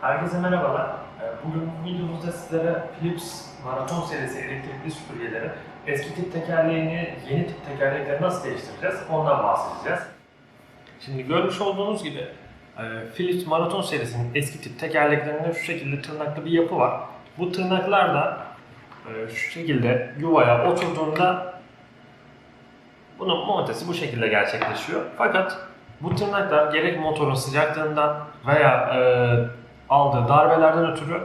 Herkese merhabalar. Ee, Bugün bu videomuzda sizlere Philips Marathon serisi elektrikli süpürgeleri eski tip tekerleğini yeni tip tekerlekleri nasıl değiştireceğiz ondan bahsedeceğiz. Şimdi görmüş olduğunuz gibi e, Philips Marathon serisinin eski tip tekerleklerinde şu şekilde tırnaklı bir yapı var. Bu tırnaklar da e, şu şekilde yuvaya oturduğunda bunun montesi bu şekilde gerçekleşiyor. Fakat bu tırnaklar gerek motorun sıcaklığından veya e, aldığı darbelerden ötürü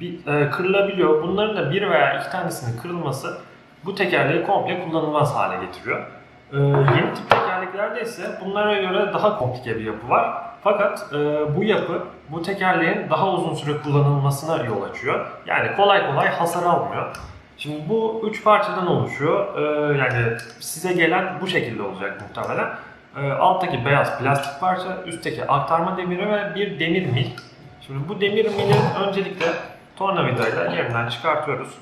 bir, e, kırılabiliyor. Bunların da bir veya iki tanesinin kırılması bu tekerleği komple kullanılmaz hale getiriyor. E, yeni tip tekerleklerde ise bunlara göre daha komplike bir yapı var. Fakat e, bu yapı bu tekerleğin daha uzun süre kullanılmasına yol açıyor. Yani kolay kolay hasar almıyor. Şimdi bu üç parçadan oluşuyor. E, yani size gelen bu şekilde olacak muhtemelen. E, alttaki beyaz plastik parça, üstteki aktarma demiri ve bir demir mil. Şimdi bu demir mili öncelikle tornavidayla yerinden çıkartıyoruz.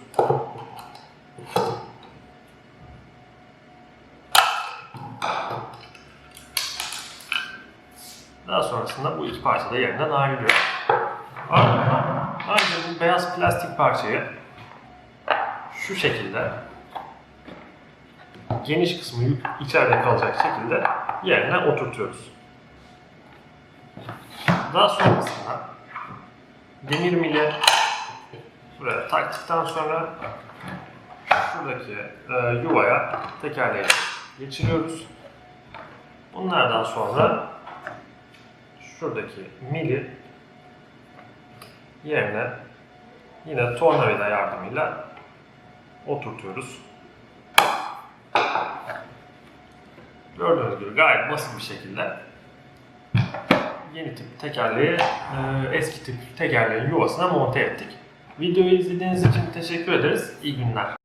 Daha sonrasında bu iki parça da yerinden ayrılıyor. Ardından önce bu beyaz plastik parçayı şu şekilde geniş kısmı içeride kalacak şekilde yerine oturtuyoruz. Daha sonrasında demir mili buraya taktıktan sonra şuradaki e, yuvaya tekerleği geçiriyoruz. Bunlardan sonra şuradaki mili yerine yine tornavida yardımıyla oturtuyoruz. Gördüğünüz gibi gayet basit bir şekilde yeni tip tekerleği e, eski tip tekerleğin yuvasına monte ettik. Videoyu izlediğiniz için teşekkür ederiz. İyi günler.